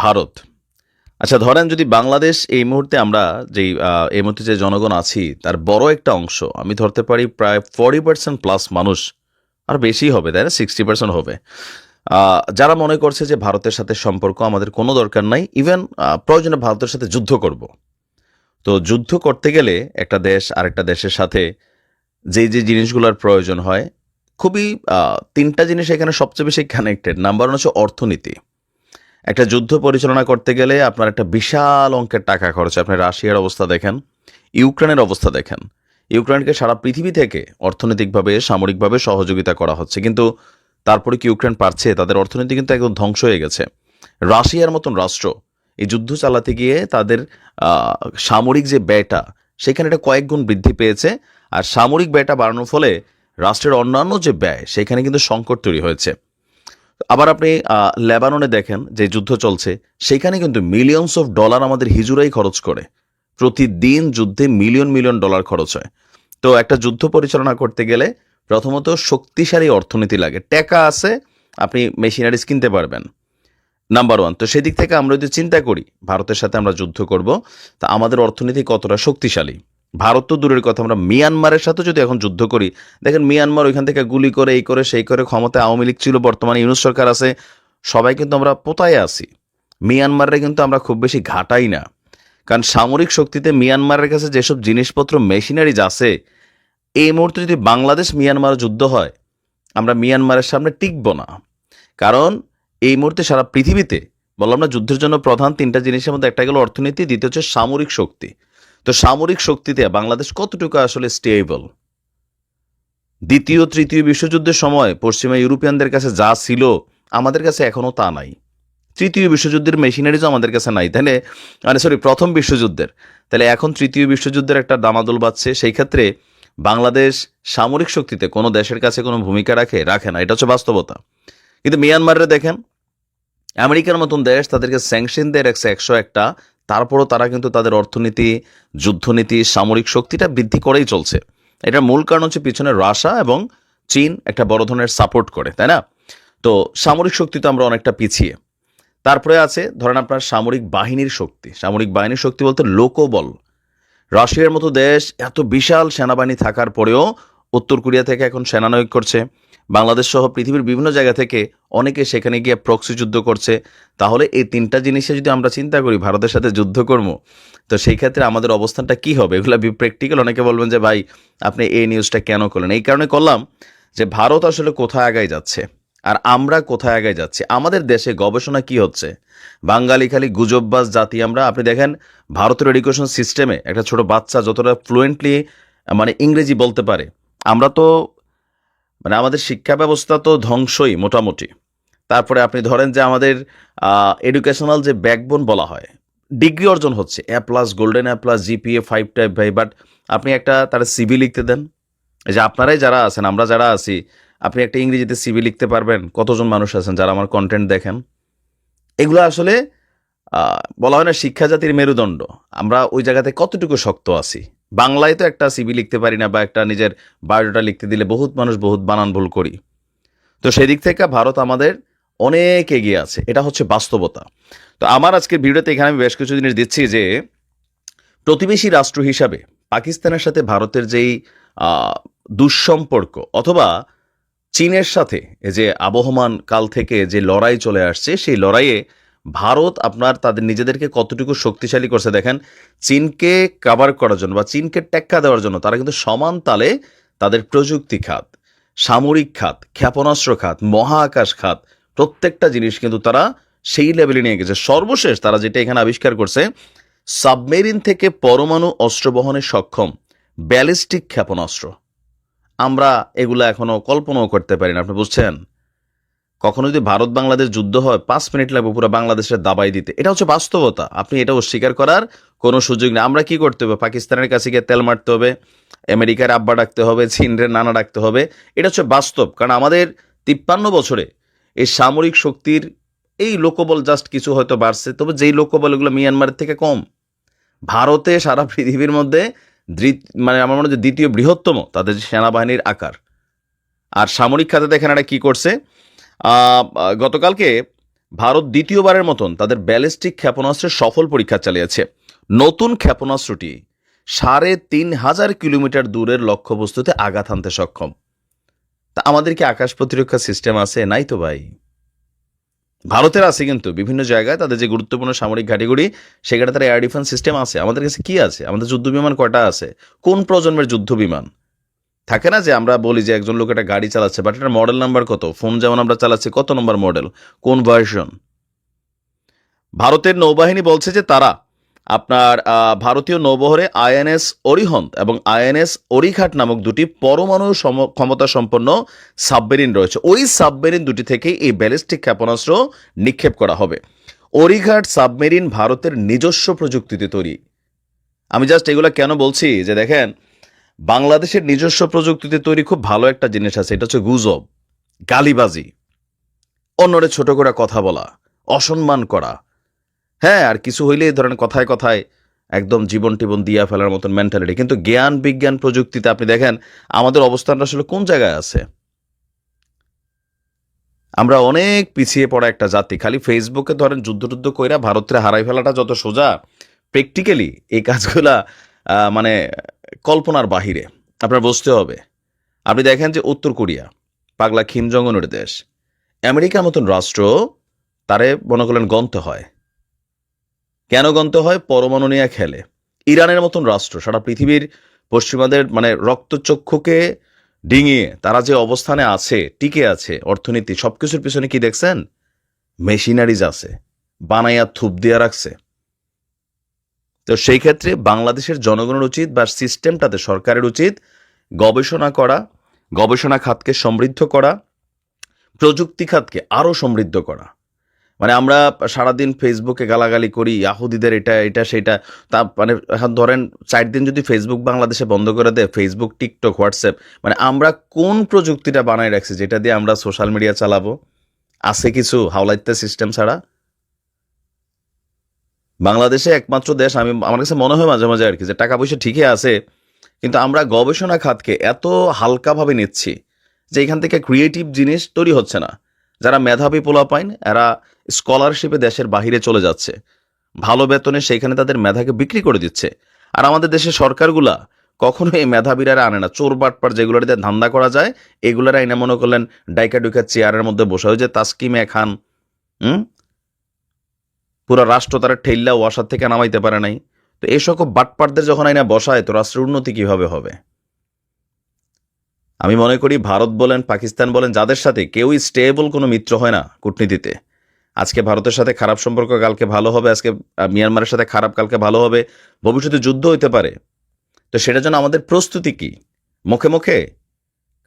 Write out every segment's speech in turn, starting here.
ভারত। আচ্ছা ধরেন যদি বাংলাদেশ এই মুহূর্তে আমরা যেই এই মুহূর্তে যে জনগণ আছি, তার বড় একটা অংশ, আমি ধরতে পারি প্রায় ফর্টি পার্সেন্ট প্লাস মানুষ, আর বেশি হবে, তাই না? সিক্সটি পার্সেন্ট হবে। যারা মনে করছে যে ভারতের সাথে সম্পর্ক আমাদের কোনো দরকার নাই ইভেন প্রয়োজনে ভারতের সাথে যুদ্ধ করব। তো যুদ্ধ করতে গেলে একটা দেশ আরেকটা দেশের সাথে যে যে জিনিসগুলোর প্রয়োজন হয়, খুবই তিনটা জিনিস এখানে সবচেয়ে বেশি কানেক্টেড নাম্বার ওয়ান হচ্ছে অর্থনীতি। একটা যুদ্ধ পরিচালনা করতে গেলে আপনার একটা বিশাল অঙ্কের টাকা খরচ। আপনি রাশিয়ার অবস্থা দেখেন, ইউক্রেনের অবস্থা দেখেন। ইউক্রেনকে সারা পৃথিবী থেকে অর্থনৈতিকভাবে, সামরিকভাবে সহযোগিতা করা হচ্ছে। কিন্তু তারপরে কি ইউক্রেন পারছে? তাদের অর্থনীতি কিন্তু একদম ধ্বংস হয়ে গেছে। রাশিয়ার মতন রাষ্ট্র এই যুদ্ধ চালাতে গিয়ে তাদের সামরিক যে ব্যয়টা, সেখানে এটা কয়েক গুণ বৃদ্ধি পেয়েছে। আর সামরিক ব্যয়টা বাড়ানোর ফলে রাষ্ট্রের অন্যান্য যে ব্যয়, সেখানে কিন্তু সংকট তৈরি হয়েছে। আবার আপনি লেবাননে দেখেন যে যুদ্ধ চলছে, সেখানে কিন্তু মিলিয়নস অফ ডলার আমাদের হিজুরাই খরচ করে। প্রতিদিন যুদ্ধে মিলিয়ন মিলিয়ন ডলার খরচ হয়। তো একটা যুদ্ধ পরিচালনা করতে গেলে প্রথমত শক্তিশালী অর্থনীতি লাগে। টাকা আছে, আপনি মেশিনারিজ কিনতে পারবেন। নাম্বার ওয়ান তো সেদিক থেকে আমরা যদি চিন্তা করি, ভারতের সাথে আমরা যুদ্ধ করব, তা আমাদের অর্থনীতি কতটা শক্তিশালী? ভারত তো দূরের কথা, আমরা মিয়ানমারের সাথে যদি এখন যুদ্ধ করি, দেখেন মিয়ানমার ওইখান থেকে গুলি করে, এই করে, সেই করে ক্ষমতায় আওয়ামী লীগ ছিল, বর্তমানে ইউনুস সরকার আছে, সবাই কিন্তু আমরা পোতায় আছি। মিয়ানমারে কিন্তু আমরা খুব বেশি ঘাটাই না। কারণ সামরিক শক্তিতে মিয়ানমারের কাছে যেসব জিনিসপত্র, মেশিনারিজ আছে, এই মুহূর্তে যদি বাংলাদেশ মিয়ানমার যুদ্ধ হয়, আমরা মিয়ানমারের সামনে টিকব না। কারণ এই মুহূর্তে সারা পৃথিবীতে, বললাম না যুদ্ধের জন্য প্রধান তিনটা জিনিসের মধ্যে একটা গেল অর্থনীতি, দ্বিতীয় হচ্ছে সামরিক শক্তি। তো সামরিক শক্তিতে বাংলাদেশ কতটুকু আসলে স্টেবল দ্বিতীয়, তৃতীয় বিশ্বযুদ্ধের সময় পশ্চিমা ইউরোপিয়ানদের কাছে যা ছিল আমাদের কাছে এখনও তা নাই। তৃতীয় বিশ্বযুদ্ধের মেশিনারিজও আমাদের কাছে নাই তাহলে মানে সরি প্রথম বিশ্বযুদ্ধের। তাহলে এখন তৃতীয় বিশ্বযুদ্ধের একটা দামাদল বাজছে, সেই ক্ষেত্রে বাংলাদেশ সামরিক শক্তিতে কোনো দেশের কাছে কোনো ভূমিকা রাখে রাখে না, এটা হচ্ছে বাস্তবতা। কিন্তু মিয়ানমারে দেখেন, আমেরিকার মতন দেশ তাদেরকে স্যাংশন দেয় একশো একটা তারপরও তারা কিন্তু তাদের অর্থনীতি, যুদ্ধনীতি, সামরিক শক্তিটা বৃদ্ধি করেই চলছে। এটার মূল কারণ হচ্ছে পিছনে রাশিয়া এবং চীন একটা বড় ধরনের সাপোর্ট করে, তাই না? তো সামরিক শক্তি তো আমরা অনেকটা পিছিয়ে। তারপরে আছে, ধরেন আপনার সামরিক বাহিনীর শক্তি। সামরিক বাহিনীর শক্তি বলতে লোকবল। রাশিয়ার মতো দেশ এত বিশাল সেনাবাহিনী থাকার পরেও উত্তর কোরিয়া থেকে এখন সেনানয়ক করছে। বাংলাদেশ সহ পৃথিবীর বিভিন্ন জায়গা থেকে অনেকে সেখানে গিয়ে প্রক্সি যুদ্ধ করছে। তাহলে এই তিনটা জিনিসে যদি আমরা চিন্তা করি, ভারতের সাথে যুদ্ধ করব, তো সেই ক্ষেত্রে আমাদের অবস্থানটা কি হবে? এগুলো প্র্যাকটিক্যাল অনেকে বলবেন যে, ভাই, আপনি এই নিউজটা কেন করলেন? এই কারণে করলাম যে, ভারত আসলে কোথায় আগায় যাচ্ছে আর আমরা কোথায় আগায় যাচ্ছি? আমাদের দেশে গবেষণা কি হচ্ছে? বাঙালি খালি গুজববাজ জাতি। আমরা, আপনি দেখেন, ভারতের এডুকেশন সিস্টেমে একটা ছোট বাচ্চা যতটা ফ্লুয়েন্টলি মানে ইংরেজি বলতে পারে, আমরা তো মানে আমাদের শিক্ষা ব্যবস্থা তো ধ্বংসই মোটামুটি। তারপরে আপনি ধরেন যে আমাদের এডুকেশনাল যে ব্যাকবোন বলা হয় ডিগ্রি অর্জন হচ্ছে A plus golden A plus GPA five type ভাই বাট আপনি একটা তার সিভি লিখতে দেন। যে আপনারাই যারা আছেন, আমরা যারা আছি, আপনি একটা ইংরেজিতে সিভি লিখতে পারবেন, কতজন মানুষ আছেন যারা আমার কন্টেন্ট দেখেন? এগুলো আসলে বলা হয় না শিক্ষা জাতির মেরুদণ্ড, আমরা ওই জায়গাতে কতটুকু শক্ত আছি? বাংলায় তো একটা সিভি লিখতে পারি না বা একটা নিজের বায়োডাটা লিখতে দিলে বহুত মানুষ বহুত বানান ভুল করি। তো সেদিক থেকে ভারত আমাদের অনেক এগিয়ে আছে। এটা হচ্ছে বাস্তবতা। তো আমার আজকের ভিডিওতে এখানে আমি বেশ কিছু জিনিস দিচ্ছি যে, প্রতিবেশী রাষ্ট্র হিসাবে পাকিস্তানের সাথে ভারতের যেই দুঃসম্পর্ক অথবা চীনের সাথে যে আবহমান কাল থেকে যে লড়াই চলে আসছে, সেই লড়াইয়ে ভারত আপনার তাদের নিজেদেরকে কতটুকু শক্তিশালী করছে দেখেন, চীনকে কাভার করার জন্য বা চীনকে টেক্কা দেওয়ার জন্য তারা কিন্তু সমান তালে তাদের প্রযুক্তি খাত, সামরিক খাত, ক্ষেপণাস্ত্র খাত, মহাকাশ খাত, প্রত্যেকটা জিনিস কিন্তু তারা সেই লেভেলে নিয়ে গেছে। সর্বশেষ তারা যেটা এখানে আবিষ্কার করছে সাবমেরিন থেকে পরমাণু অস্ত্র বহনে সক্ষম ব্যালিস্টিক ক্ষেপণাস্ত্র। আমরা এগুলো এখনও কল্পনাও করতে পারি না, আপনি বুঝছেন? কখনো যদি ভারত বাংলাদেশ যুদ্ধ হয়, পাঁচ মিনিট লাগবে পুরো বাংলাদেশের দাবাই দিতে। এটা হচ্ছে বাস্তবতা। আপনি এটা অস্বীকার করার কোনো সুযোগ নেই। আমরা কি করতে হবে? পাকিস্তানের কাছে গিয়ে তেল মারতে হবে, আমেরিকার আব্বা ডাকতে হবে চীনের নানা ডাকতে হবে। এটা হচ্ছে বাস্তব। কারণ আমাদের তিপ্পান্ন বছরে এই সামরিক শক্তির এই লোকবল জাস্ট কিছু হয়তো বাড়ছে, তবে যেই লোকবল এগুলো মিয়ানমারের থেকে কম, ভারতে সারা পৃথিবীর মধ্যে মানে আমার মনে যে দ্বিতীয় বৃহত্তম তাদের সেনাবাহিনীর আকার। আর সামরিক খাতে দেখেন এটা কী করছে? গতকালকে ভারত দ্বিতীয়বারের মতন তাদের ব্যালিস্টিক ক্ষেপণাস্ত্রের সফল পরীক্ষা চালিয়েছে। নতুন ক্ষেপণাস্ত্রটি সাড়ে তিন হাজার কিলোমিটার দূরের লক্ষ্যবস্তুতে আঘাত হানতে সক্ষম। তা আমাদের কি আকাশ প্রতিরক্ষা সিস্টেম আছে? নাই তো ভাই। ভারতের আছে কিন্তু, বিভিন্ন জায়গায় তাদের যে গুরুত্বপূর্ণ সামরিক ঘাটিগুড়ি, সেখানে তারা এয়ার ডিফেন্স সিস্টেম আছে। আমাদের কাছে কি আছে? আমাদের যুদ্ধ বিমান কয়টা আছে? কোন প্রজন্মের যুদ্ধ বিমান থাকে না যে আমরা বলি যে একজন লোক একটা গাড়ি চালাচ্ছে বাট এটার মডেল নাম্বার কত? ফোন যেমন আমরা চালাচ্ছি, কত নম্বর মডেল কোন ভার্সন ভারতের নৌবাহিনী বলছে যে তারা আপনার ভারতীয় নৌবহরে আইএনএস অরিহন্ত এবং আইএনএস অরিঘাট নামক দুটি পরমাণু ক্ষমতা সম্পন্ন সাবমেরিন রয়েছে। ওই সাবমেরিন দুটি থেকে এই ব্যালিস্টিক ক্ষেপণাস্ত্র নিক্ষেপ করা হবে। অরিঘাট সাবমেরিন ভারতের নিজস্ব প্রযুক্তিতে তৈরি। আমি জাস্ট এগুলো কেন বলছি? যে দেখেন বাংলাদেশের নিজস্ব প্রযুক্তিতে তৈরি খুব ভালো একটা জিনিস আছে, এটা হচ্ছে গুজব, গালিবাজি। অন্যরে ছোট করে কথা বলা, অসম্মান করা। হ্যাঁ আর কিছু হইলে এই ধরনের কথায় কথায় একদম জীবন টিবন দিয়া ফেলার মতন মেন্টালিটি কিন্তু জ্ঞান, বিজ্ঞান, প্রযুক্তিতে আপনি দেখেন, আমাদের অবস্থানটা আসলে কোন জায়গায় আছে? আমরা অনেক পিছিয়ে পড়া একটা জাতি, খালি ফেসবুকে ধরেন যুদ্ধ টুদ্ধ কইরা ভারতের হারাই ফেলাটা যত সোজা। প্র্যাকটিক্যালি এই কাজগুলা মানে কল্পনার বাহিরে। আপনার বুঝতে হবে। আপনি দেখেন যে উত্তর কোরিয়া, পাগলা খিম জঙ্গনের দেশ। আমেরিকার মতন রাষ্ট্র, তারে মনে করলেন গন্তে হয়। কেন গন্ত হয়? পরমাণু নিয়ে খেলে। ইরানের মতন রাষ্ট্র, সারা পৃথিবীর পশ্চিমাদের মানে রক্তচক্ষুকে ডিঙিয়ে, তারা যে অবস্থানে আছে, টিকে আছে, অর্থনীতি সব কিছুর পিছনে কি দেখছেন? মেশিনারিজ আছে। বানাইয়া থুপ দিয়া রাখছে। তো সেই ক্ষেত্রে বাংলাদেশের জনগণের উচিত বা সিস্টেমটাতে সরকারের উচিত গবেষণা করা, গবেষণা খাতকে সমৃদ্ধ করা, প্রযুক্তি খাতকে আরও সমৃদ্ধ করা। মানে আমরা সারাদিন ফেসবুকে গালাগালি করি, ইয়াহুদিদের এটা এটা, সেটা, তা মানে এখন ধরেন চার দিন যদি ফেসবুক বাংলাদেশে বন্ধ করে দেয়, ফেসবুক, টিকটক, হোয়াটসঅ্যাপ মানে আমরা কোন প্রযুক্তিটা বানায় রাখছি যেটা দিয়ে আমরা সোশ্যাল মিডিয়া চালাবো? আছে কিছু হাওলাইতে সিস্টেম ছাড়া? বাংলাদেশে একমাত্র দেশ, আমি, আমার কাছে মনে হয় মাঝে মাঝে আর কি, যে টাকা পয়সা ঠিকই আছে, কিন্তু আমরা গবেষণা খাতকে এত হালকাভাবে নিচ্ছি যে এখান থেকে ক্রিয়েটিভ জিনিস তৈরি হচ্ছে না। যারা মেধাবী পোলা পাইন এরা স্কলারশিপে দেশের বাহিরে চলে যাচ্ছে। ভালো বেতনে সেখানে তাদের মেধাকে বিক্রি করে দিচ্ছে। আর আমাদের দেশের সরকারগুলা কখনো এই মেধাবীরা আনে না। চোর বাটপার যেগুলোর দিয়ে ধান্দা করা যায়, এগুলোর আইনে মনে করলেন ডাইকা ডুইকা চেয়ারের মধ্যে বসে যে তাস্কিমে খান, হুম? পুরো রাষ্ট্র তারা ঠেল্লা ওয়াসার থেকে নামাইতে পারে নাই। তো এই সকল বাটপারদের যখন আইনা বসায়, তো রাষ্ট্রের উন্নতি কীভাবে হবে? আমি মনে করি ভারত বলেন, পাকিস্তান বলেন, যাদের সাথে কেউই স্টেবল কোনো মিত্র হয় না কূটনীতিতে। আজকে ভারতের সাথে খারাপ সম্পর্ক কালকে ভালো হবে, আজকে মিয়ানমারের সাথে খারাপ কালকে ভালো হবে, ভবিষ্যতে যুদ্ধ হইতে পারে। তো সেটার জন্য আমাদের প্রস্তুতি কি? মুখে মুখে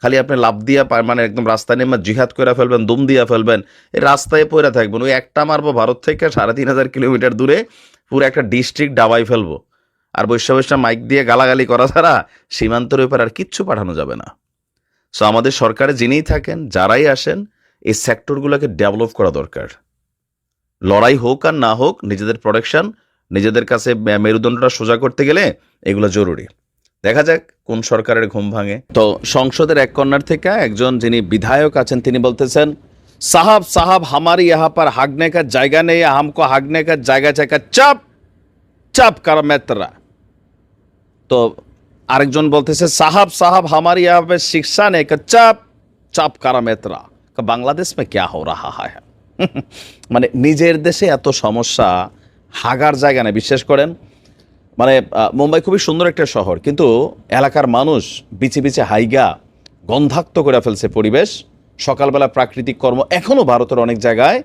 খালি আপনি লাভ দিয়া মানে একদম রাস্তায় নেমে জিহাদ করে ফেলবেন, দুম দিয়া ফেলবেন, এই রাস্তায় পড়ে থাকবেন। ওই একটা মারবো ভারত থেকে সাড়ে তিন হাজার কিলোমিটার দূরে পুরো একটা ডিস্ট্রিক্ট ডাবাই ফেলব। আর বৈশ্য বৈশ্য মাইক দিয়ে গালাগালি করা ছাড়া সীমান্তের উপর আর কিচ্ছু পাঠানো যাবে না। সো আমাদের সরকারে যিনিই থাকেন, যারাই আসেন, এই সেক্টরগুলোকে ডেভেলপ করা দরকার। লড়াই হোক আর না হোক, নিজেদের প্রোডাকশন নিজেদের কাছে মেরুদণ্ডটা সোজা করতে গেলে এগুলো জরুরি। দেখা যাক কোন সরকারের ঘুম ভাঙে। তো সংসদের এক কর্নার থেকে একজন যিনি বিধায়ক আছেন, তিনি বলতেছেন, সাহাব সাহাব, হামারি ইহা পার হাগনে কাজ জায়গা নেই, হামকো হাগনে কাজ জায়গা চাকা চাপ চাপ কার মেত্রা? তো আরেকজন বলতেছে, সাহাব সাহাব, হামারি ইহা পে শিক্ষা নেই কা চাপ চাপ কারা মেতরা? বাংলাদেশ মে কে হো রাহা হায় মানে নিজের দেশে এত সমস্যা, হাগার জায়গা নেই। বিশ্বাস করেন মানে মুম্বাই খুবই সুন্দর একটা শহর, কিন্তু এলাকার মানুষ বিচে বিচে হাইগা, গন্ধাক্ত করে ফেলছে পরিবেশ। সকালবেলা প্রাকৃতিক কর্ম এখনও ভারতের অনেক জায়গায়।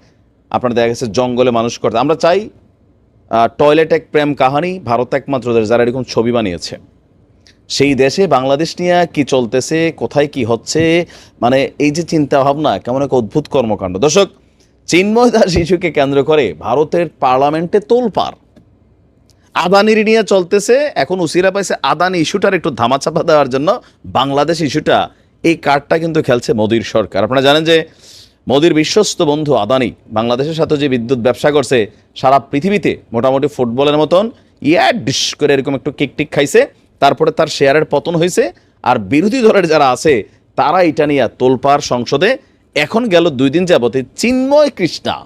আপনার দেখা গেছে, জঙ্গলে মানুষ করতে। আমরা চাই টয়লেট এক প্রেম কাহানি, ভারত একমাত্র দেশ যারা এরকম ছবি বানিয়েছে। সেই দেশে বাংলাদেশ নিয়ে কি চলতেছে, কোথায় কি হচ্ছে মানে এই যে চিন্তা ভাবনা, কেমন এক অদ্ভুত কর্মকাণ্ড। দর্শক, চিন্ময় দাস কেন্দ্র করে ভারতের পার্লামেন্টে তোলপাড়। আদানির নিয়ে চলতেছে। এখন উসিরা পাইছে আদানি ইস্যুটার একটু ধামাচাপা দেওয়ার জন্য। বাংলাদেশ ইস্যুটা, এই কার্ডটা কিন্তু খেলছে মোদির সরকার। আপনারা জানেন যে মোদির বিশ্বস্ত বন্ধু আদানি বাংলাদেশের সাথে যে বিদ্যুৎ ব্যবসা করছে, সারা পৃথিবীতে মোটামুটি ফুটবলের মতন ইয়া ডিশ করে এরকম একটু কিক টিক খাইছে। তারপরে তার শেয়ারের পতন হয়েছে আর বিরোধী দলের যারা আছে, তারা এটা নিয়ে তোলপাড় সংসদে। এখন গেল দুই দিন যাবতে চিন্ময় কৃষ্ণা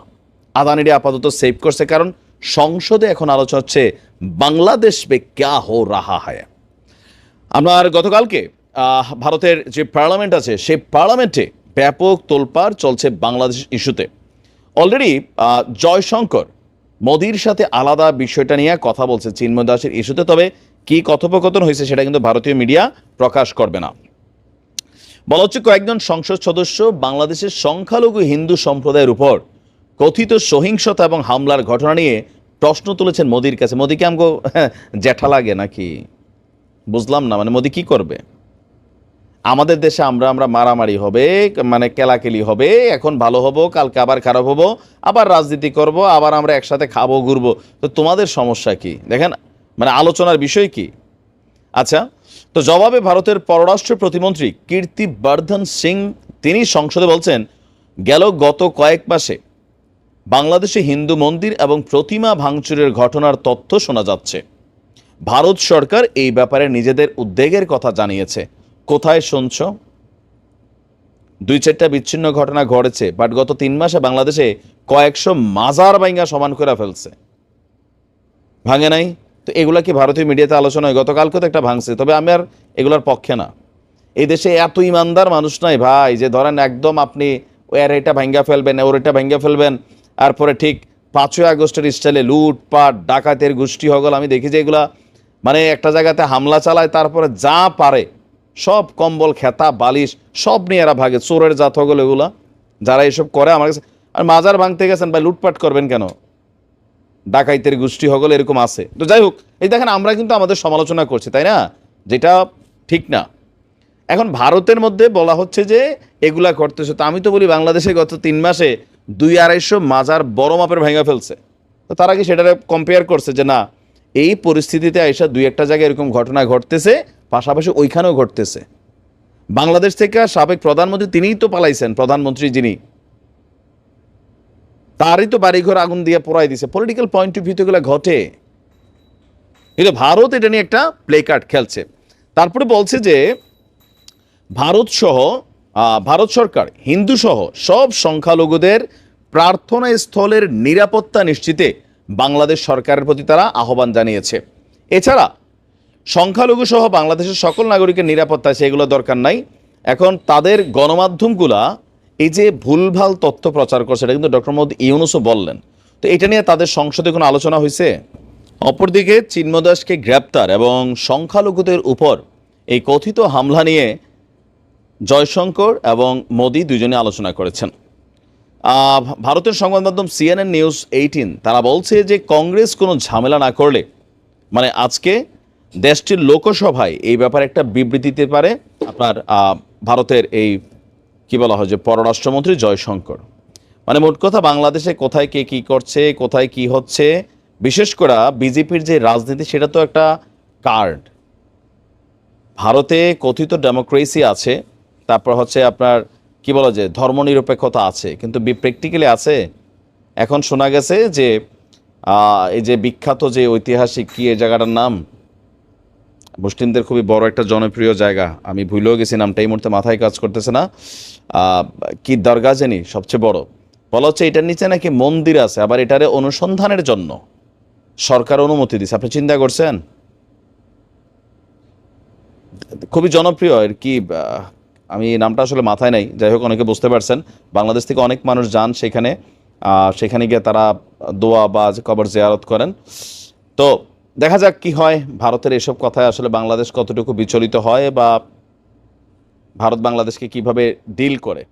আদানিরে আপাতত সেভ করছে। কারণ সংসদে এখন আলোচনা হচ্ছে বাংলাদেশ বে ক্যা হো রাহা হয় আমার গতকালকে ভারতের যে পার্লামেন্ট আছে, সেই পার্লামেন্টে ব্যাপক তোলপাড় চলছে বাংলাদেশ ইস্যুতে। অলরেডি জয়শঙ্কর মোদির সাথে আলাদা বিষয়টা নিয়ে কথা বলছে চিন্ময় দাসের ইস্যুতে, তবে কি কথোপকথন হয়েছে সেটা কিন্তু ভারতীয় মিডিয়া প্রকাশ করবে না। বলা হচ্ছে কয়েকজন সংসদ সদস্য বাংলাদেশের সংখ্যালঘু হিন্দু সম্প্রদায়ের উপর কথিত সহিংসতা এবং হামলার ঘটনা নিয়ে প্রশ্ন তুলেছেন মোদির কাছে। মোদিকে আমগো জ্যাঠা লাগে নাকি? বুঝলাম না মানে মোদি কি করবে? আমাদের দেশে আমরা আমরা মারামারি হবে মানে কেলাকেলি হবে, এখন ভালো হব, কালকে আবার খারাপ হব, আবার রাজনীতি করব, আবার আমরা একসাথে খাব, ঘুরবো। তো তোমাদের সমস্যা কি? দেখেন মানে আলোচনার বিষয় কি? আচ্ছা তো জবাবে ভারতের পররাষ্ট্র প্রতিমন্ত্রী কীর্তি বর্ধন সিং, তিনি সংসদে বলছেন, গেল গত কয়েক মাসে বাংলাদেশে হিন্দু মন্দির এবং প্রতিমা ভাঙচুরের ঘটনার তথ্য শোনা যাচ্ছে। ভারত সরকার এই ব্যাপারে নিজেদের উদ্বেগের কথা জানিয়েছে। কোথায় শুনছ? দুই চারটা বিচ্ছিন্ন ঘটনা ঘটেছে বাট গত তিন মাসে বাংলাদেশে কয়েকশো মাজার বাইঙ্গা সমান করে ফেলছে। ভাঙে নাই? তো এগুলা কি ভারতীয় মিডিয়াতে আলোচনা হয়? গতকালকে তো একটা ভাঙছে, তবে আমি আর এগুলোর পক্ষে না। এই দেশে এত ইমানদার মানুষ নাই ভাই, যে ধরেন একদম আপনি ওর এটা ভাঙ্গা ফেলবেন, ওর এটা ভাঙ্গা ফেলবেন তারপরে ঠিক পাঁচই আগস্টের স্টাইলে লুটপাট, ডাকাতের গোষ্ঠী হগল আমি দেখি যে এগুলা মানে একটা জায়গাতে হামলা চালায়, তারপরে যা পারে, সব কম্বল, খেতা, বালিশ, সব নিয়ে এরা ভাগে। চোরের জাত হগল এগুলা। যারা এসব করে, আমার কাছে আর মাজার ভাঙতে গেছেন ভাই, লুটপাট করবেন কেন? ডাকাইতের গোষ্ঠী হগল এরকম আছে। তো যাই হোক, এই দেখেন, আমরা কিন্তু আমাদের সমালোচনা করছি, তাই না? যেটা ঠিক না। এখন ভারতের মধ্যে বলা হচ্ছে যে এগুলা করতেছে। তো আমি তো বলি, বাংলাদেশে গত তিন মাসে দুই আড়াইশো মাজার বড় মাপের ভেঙে ফেলছে। তো তারা কি সেটা কম্পেয়ার করছে যে না, এই পরিস্থিতিতে আইসা দুই একটা জায়গায় এরকম ঘটনা ঘটতেছে, পাশাপাশি ওইখানেও ঘটতেছে। বাংলাদেশ থেকে সাবেক প্রধানমন্ত্রী তিনিই তো পালাইছেন, প্রধানমন্ত্রী যিনি। তারই তো বাড়িঘর আগুন দিয়ে পোড়াই দিছে। পলিটিক্যাল পয়েন্ট অফ ভিউ ঘটে। কিন্তু ভারত এটা নিয়ে একটা প্লে কার্ড খেলছে। তারপরে বলছে যে, ভারত সহ ভারত সরকার, হিন্দু সহ সব সংখ্যালঘুদের প্রার্থনা স্থলের নিরাপত্তা নিশ্চিতে বাংলাদেশ সরকারের প্রতি তারা আহ্বান জানিয়েছে। এছাড়া সংখ্যালঘু সহ বাংলাদেশের সকল নাগরিকের নিরাপত্তা সেগুলো দরকার নাই। এখন তাদের গণমাধ্যমগুলা এই যে ভুলভাল তথ্য প্রচার করছে, এটা কিন্তু ডক্টর মোহাম্মদ ইউনুসও বললেন। তো এটা নিয়ে তাদের সংসদে কোনো আলোচনা হয়েছে? অপরদিকে চিন্ময় দাসকে গ্রেপ্তার এবং সংখ্যালঘুদের উপর এই কথিত হামলা নিয়ে জয়শঙ্কর এবং মোদি দুজনে আলোচনা করেছেন। ভারতের সংবাদ মাধ্যম সিএনএন নিউজ এইটিন, তারা বলছে যে কংগ্রেস কোনো ঝামেলা না করলে মানে আজকে দেশটির লোকসভায় এই ব্যাপারে একটা বিবৃতি দিতে পারে আপনার ভারতের এই কি বলা হয় যে পররাষ্ট্রমন্ত্রী জয়শঙ্কর। মানে মোট কথা বাংলাদেশে কোথায় কে কি করছে, কোথায় কি হচ্ছে, বিশেষ করে বিজেপির যে রাজনীতি, সেটা তো একটা কার্ড। ভারতে কথিত ডেমোক্রেসি আছে তারপর হচ্ছে আপনার, কি বলা যায় ধর্মনিরপেক্ষতা আছে, কিন্তু প্র্যাকটিক্যালি আছে। এখন শোনা গেছে যে এই যে বিখ্যাত যে ঐতিহাসিক কি এই জায়গাটার নাম? মুসলিমদের খুবই বড় একটা জনপ্রিয় জায়গা। আমি ভুলেও গেছি, নামটা এই মুহূর্তে মাথায় কাজ করতেছে না। কি দরগা জানি, সবচেয়ে বড়। বলা হচ্ছে এটার নিচে নাকি মন্দির আছে, আবার এটারে অনুসন্ধানের জন্য। সরকার অনুমতি দিছে, আপনি চিন্তা করছেন? খুবই জনপ্রিয় এর কি আমি নামটা আসলে মাথায় নাই। যাই হোক, অনেকে বুঝতে পারছেন। বাংলাদেশ থেকে অনেক মানুষ যান সেখানে। সেখানে গিয়ে তারা দোয়া বা কবর জিয়ারত করেন। তো দেখা যাক কি হয়। ভারতের এসব কথায় আসলে বাংলাদেশ কতটুকু বিচলিত হয় বা ভারত বাংলাদেশকে কীভাবে ডিল করে।